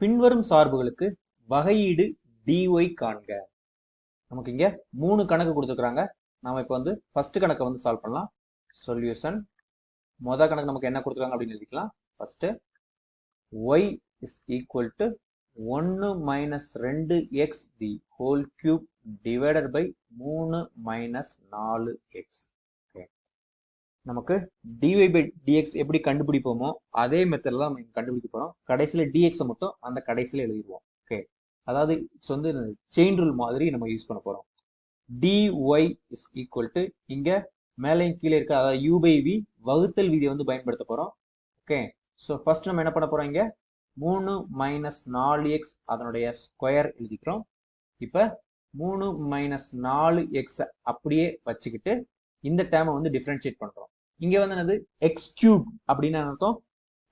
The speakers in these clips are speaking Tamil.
பின்வரும் சார்புகளுக்கு வகையீடு டிஒய் காண்க. நமக்கு இங்க மூணு கணக்கு கொடுத்துருக்குறாங்க. நாம இப்போ வந்து ஃபர்ஸ்ட் கணக்கை வந்து சால்வ் பண்ணலாம். சொல்யூஷன் மொதல் கணக்கு நமக்கு என்ன கொடுத்துருக்காங்க அப்படின்னு எழுதிக்கலாம். First y is equal to ஒன்று மைனஸ் ரெண்டு x the whole cube divided by மூணு மைனஸ் நாலு எக்ஸ் நமக்கு டிஒய் பை டிஎக்ஸ் எப்படி கண்டுபிடிப்போமோ அதே மெத்தட்ல தான் நம்ம கண்டுபிடிக்க போகிறோம் கடைசியில் டிஎக்ஸை மட்டும் அந்த கடைசியில் எழுதிடுவோம் ஓகே அதாவது இட்ஸ் வந்து செயின் ரூல் மாதிரி நம்ம யூஸ் பண்ண போகிறோம் டிஒய் இஸ் ஈக்குவல் டு இங்கே மேலையும் கீழே இருக்க அதாவது யூ பை வி வகுத்தல் விதியை வந்து பயன்படுத்த போகிறோம் ஓகே ஸோ ஃபர்ஸ்ட் நம்ம என்ன பண்ண போகிறோம் இங்கே? மூணு மைனஸ் நாலு எக்ஸ் அதனுடைய ஸ்கொயர் எழுதிக்கிறோம். இப்போ மூணு மைனஸ் நாலு எக்ஸை அப்படியே வச்சுக்கிட்டு இந்த டேமை வந்து டிஃப்ரென்ஷியேட் பண்ணுறோம் இங்க வந்து என்னது? எக்ஸ் கியூப் அப்படின்னு அர்த்தம்?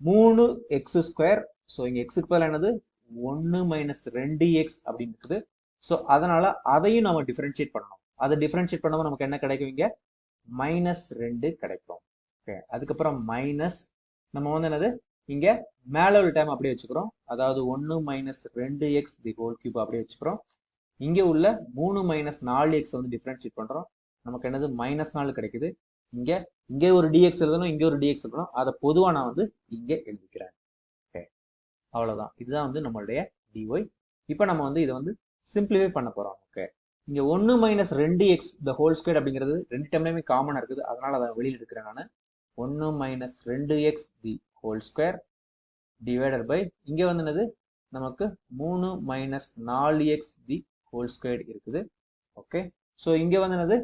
மூணு எக்ஸ் ஸ்கொயர் ஸோ இங்க எக்ஸுக்கு பதில் என்னது? ஒன்று மைனஸ் ரெண்டு எக்ஸ் அப்படின்னு இருக்குது. ஸோ அதனால அதையும் நம்ம டிஃபரன்ஷியேட் பண்ணணும். அதை டிஃபரன்ஷியேட் பண்ணும்போது நமக்கு என்ன கிடைக்கும் இங்க? மைனஸ் ரெண்டு கிடைக்கும். ஓகே அதுக்கப்புறம் மைனஸ் நம்ம வந்து என்னது? இங்க மேல உள்ள டைம் அப்படியே வச்சுக்கிறோம். அதாவது ஒன்று மைனஸ் ரெண்டு எக்ஸ் தி ஹோல் கியூப் அப்படியே வச்சுக்கிறோம். இங்க உள்ள மூணு மைனஸ் நாலு எக்ஸ் வந்து டிஃப்ரென்ஷியேட் பண்றோம். நமக்கு என்னது? மைனஸ் நாலு கிடைக்குது. இங்க இங்கே ஒரு டிஎக்ஸ் எழுதணும் இங்கே ஒரு டிஎக்ஸ் எழுதணும் அதை பொதுவாக நான் வந்து இங்கே எழுதிக்கிறேன். ஓகே அவ்வளவுதான். இதுதான் வந்து நம்மளுடைய டிஒய் இப்போ நம்ம வந்து இதை வந்து சிம்பிளிஃபை பண்ண போகிறோம் ஓகே இங்கே ஒன்று மைனஸ் ரெண்டு எக்ஸ் த ஹோல் ஸ்கொயர் அப்படிங்கிறது ரெண்டு டைம்லையுமே காமனாக இருக்குது. அதனால் அதை வெளியில் எடுக்கிறேன் நான். ஒன்று மைனஸ் ரெண்டு x the whole square divided by இங்கே வந்து என்னது? நமக்கு மூணு மைனஸ் நாலு எக்ஸ் தி ஹோல் ஸ்கொயர் இருக்குது. ஓகே ஸோ இங்கே வந்து என்னது?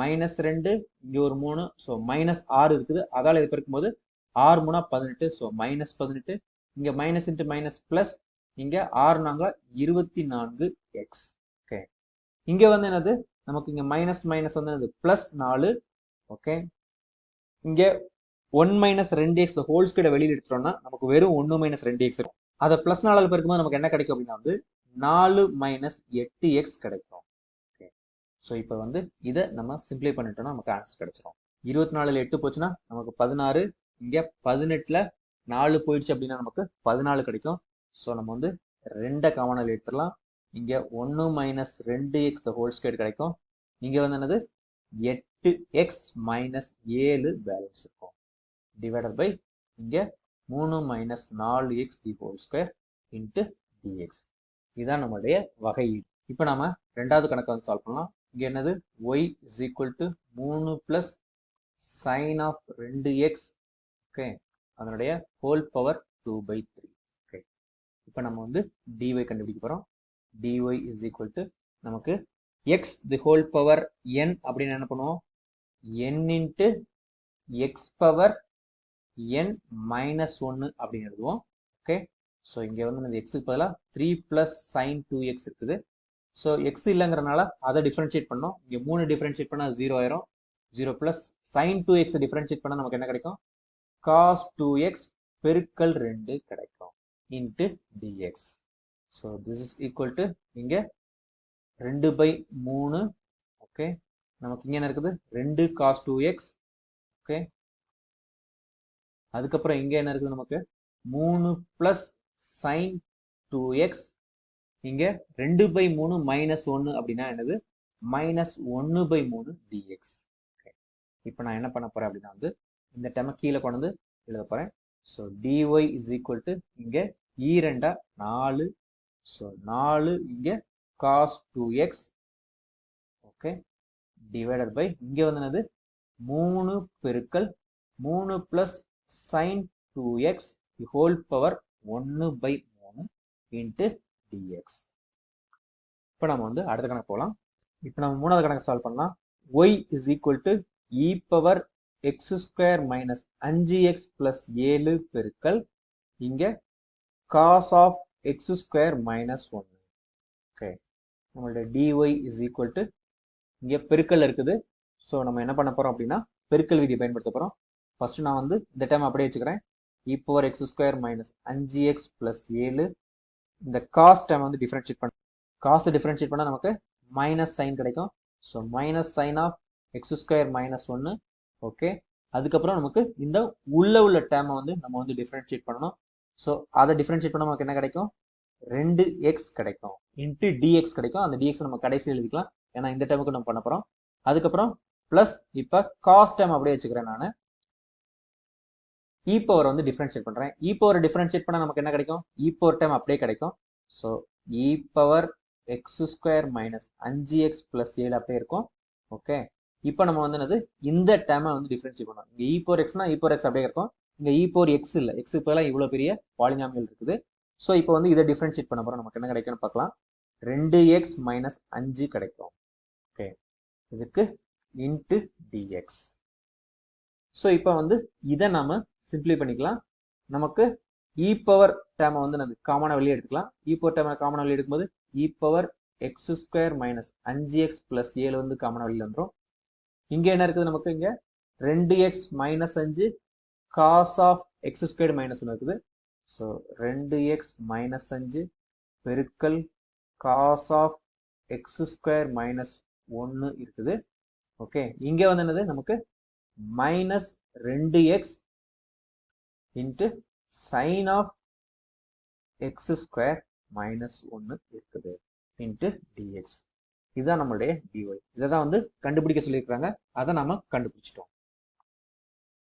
மைனஸ் ரெண்டு இங்கே ஒரு மூணு ஸோ மைனஸ் ஆறு இருக்குது. அதால் இது பெருக்கும்போது ஆறு மூணா பதினெட்டு ஸோ மைனஸ் பதினெட்டு. இங்கே மைனஸ் இன்ட்டு மைனஸ் ப்ளஸ் இங்கே ஆறு நாங்க இருபத்தி நான்கு எக்ஸ் ஓகே இங்கே வந்து என்னது? நமக்கு இங்கே மைனஸ் மைனஸ் வந்து என்னது? ப்ளஸ் நாலு. ஓகே இங்கே ஒன் மைனஸ் ரெண்டு எக்ஸ் ஹோல் ஸ்கொயர் வெளியில் எடுத்துட்டோம்னா நமக்கு வெறும் ஒன்று மைனஸ் ரெண்டு எக்ஸ் இருக்கும். அதை ப்ளஸ் நாலால் பெருக்கும்போது நமக்கு என்ன கிடைக்கும் அப்படின்னா வந்து நாலு மைனஸ் எட்டு எக்ஸ் கிடைக்கும். ஸோ இப்போ வந்து இதை நம்ம சிம்பிளை பண்ணிட்டோம்னா நமக்கு ஆன்சர் கிடைச்சிரும். இருபத்தி நாலுல எட்டு போச்சுன்னா நமக்கு பதினாறு இங்கே பதினெட்டில் நாலு போயிடுச்சு அப்படின்னா நமக்கு பதினாலு கிடைக்கும். ஸோ நம்ம வந்து ரெண்டை காமனில் எடுத்துடலாம். இங்கே ஒன்று மைனஸ் ரெண்டு எக்ஸ் த ஹோல் ஸ்கேட் கிடைக்கும். இங்கே வந்து என்னது? எட்டு எக்ஸ் மைனஸ் ஏழு பேலன்ஸ் இருக்கும். டிவைடட் பை இங்கே மூணு மைனஸ் நாலு x the whole square into dx இதுதான் நம்மளுடைய வகை. இப்போ நம்ம ரெண்டாவது கணக்கை வந்து சால்வ் பண்ணலாம். இங்கே என்னது? ஒய் இஸ் ஈக்குவல் டு மூணு பிளஸ் சைன் ஆஃப் ரெண்டு எக்ஸ் ஓகே அதனுடைய whole power two by three okay இப்போ நம்ம வந்து டிஒய் கண்டுபிடிக்க போகிறோம் டிஒய் இஸ் ஈக்குவல் டு நமக்கு x the whole power n அப்படின்னு என்ன பண்ணுவோம்? N into x power n minus ஒன்று அப்படின்னு எழுதுவோம். ஓகே ஸோ இங்கே வந்து எக்ஸுக்கு பதிலாக three plus sine two x இருக்குது. ஸோ எக்ஸ் இல்லைங்கிறனால அதை டிஃப்ரென்ஷியேட் பண்ணோம். இங்கே மூணு டிஃப்ரென்ஷியேட் பண்ணால் ஜீரோ ஆயிரும். Zero plus sine two x differentiate பண்ணால் நமக்கு என்ன கிடைக்கும்? காஸ் டூ எக்ஸ் பெருக்கல் ரெண்டு கிடைக்கும். Into dx so this is equal to இங்கே ரெண்டு பை மூணு. ஓகே நமக்கு இங்கே என்ன இருக்குது? ரெண்டு காஸ் டூ எக்ஸ் ஓகே அதுக்கப்புறம் இங்கே என்ன இருக்குது நமக்கு? மூணு ப்ளஸ் சைன் டூ எக்ஸ் இங்க ரெண்டு பை மூணு மைனஸ் ஒன்று அப்படின்னா என்னது? மைனஸ் ஒன்று பை மூணு டிஎக்ஸ் இப்போ நான் என்ன பண்ண போறேன் அப்படின்னா வந்து இந்த டைமை கீழே கொண்டு வந்து எழுத போறேன். So dy is equal to இங்க e ஈரெண்டா நாலு. ஸோ நாலு இங்க cos two x okay divided by இங்க வந்து என்னது? மூணு பெருக்கல் மூணு plus sine two x whole power ஒன்று பை மூணு இன்ட்டு டிஎக்ஸ் இப்போ நம்ம வந்து அடுத்த கணக்கு போகலாம் இப்போ நம்ம மூணாவது கணக்கு சால்வ் பண்ணலாம். Y is equal to e power x square minus அஞ்சு எக்ஸ் பிளஸ் ஏழு பெருக்கல் இங்கே cos of x square minus ஒன்று ஓகே நம்மளோட டிஒய் இஸ் ஈக்குவல் டு இங்கே பெருக்கல் இருக்குது. ஸோ நம்ம என்ன பண்ண போறோம் அப்படின்னா பெருக்கல் விதியை பயன்படுத்த போகிறோம் ஃபர்ஸ்ட் நான் வந்து இந்த டைம் அப்படியே வச்சுக்கிறேன். E power x square minus அஞ்சு எக்ஸ் பிளஸ் ஏழு இந்த காஸ்ட் டைம் வந்து டிஃபரன்ஷியேட் பண்ண. காஸ்ட் டிஃபரன்ஷியேட் பண்ணால் நமக்கு மைனஸ் சைன் கிடைக்கும். So minus sine of x square minus ஒன்று ஓகே அதுக்கப்புறம் நமக்கு இந்த உள்ள உள்ள டேமை வந்து நம்ம வந்து டிஃபரன்ஷியேட் பண்ணணும். ஸோ அதை டிஃபரன்ஷியேட் பண்ண நமக்கு என்ன கிடைக்கும்? ரெண்டு எக்ஸ் கிடைக்கும். இன்ட்டு டிஎக்ஸ் கிடைக்கும். அந்த டிஎக்ஸ் நம்ம கடைசி எழுதிக்கலாம். ஏன்னா இந்த டைமுக்கு நம்ம பண்ண போகிறோம் அதுக்கப்புறம் ப்ளஸ் இப்போ காஸ்ட் டைம் அப்படியே வச்சுக்கிறேன் நான். E இ பவர் வந்து டிஃப்ரென்ஷியேட் பண்ணுறேன் இ பவர் டிஃப்ரென்ஷியேட் பண்ணால் நமக்கு என்ன கிடைக்கும்? இ பவர் டைம் அப்படியே கிடைக்கும். So e power x square minus அஞ்சு எக்ஸ் பிளஸ் ஏழு அப்படியே இருக்கும். ஓகே இப்போ நம்ம வந்து என்னது? இந்த டைமை வந்து டிஃப்ரென்ஷியேட் பண்ணோம் இங்கே இ பவர் எக்ஸ்னா இ பவர் எக்ஸ் அப்படியே இருக்கும். இங்கே இ e பவர் எக்ஸ் இல்லை. எக்ஸ் இப்போலாம் இவ்வளோ பெரிய பாலினாமியல் இருக்குது. ஸோ இப்போ வந்து இதை டிஃப்ரென்ஷியேட் பண்ண போகிறோம் நமக்கு என்ன கிடைக்கும்னு பார்க்கலாம். ரெண்டு எக்ஸ் மைனஸ் அஞ்சு கிடைக்கும். ஓகே இதுக்கு இன்ட்டு டிஎக்ஸ் ஸோ இப்போ வந்து இதை நம்ம சிம்பிளி பண்ணிக்கலாம். நமக்கு இ பவர் டேமை வந்து நம்ம காமனாக வெளியே எடுத்துக்கலாம். இ பவர் டேமை காமனாக வெளியே எடுக்கும்போது e power x square minus அஞ்சு எக்ஸ் பிளஸ் ஏழு வந்து காமனாக வெளியில் வந்துடும் இங்கே என்ன இருக்குது நமக்கு? இங்கே ரெண்டு எக்ஸ் மைனஸ் அஞ்சு cos of x square minus ஒன்று இருக்குது. ஸோ ரெண்டு எக்ஸ் மைனஸ் அஞ்சு பெருக்கல் cos of x square minus ஒன்று இருக்குது. ஓகே இங்கே வந்து என்னது? நமக்கு மைனஸ் ரெண்டு x into sine of x square minus ஒன்று இருக்குது. இன்ட்டு டிஎக்ஸ் இதுதான் நம்மளுடைய டிஒய் இதை தான் வந்து கண்டுபிடிக்க சொல்லியிருக்கிறாங்க. அதை நாம கண்டுபிடிச்சிட்டோம்.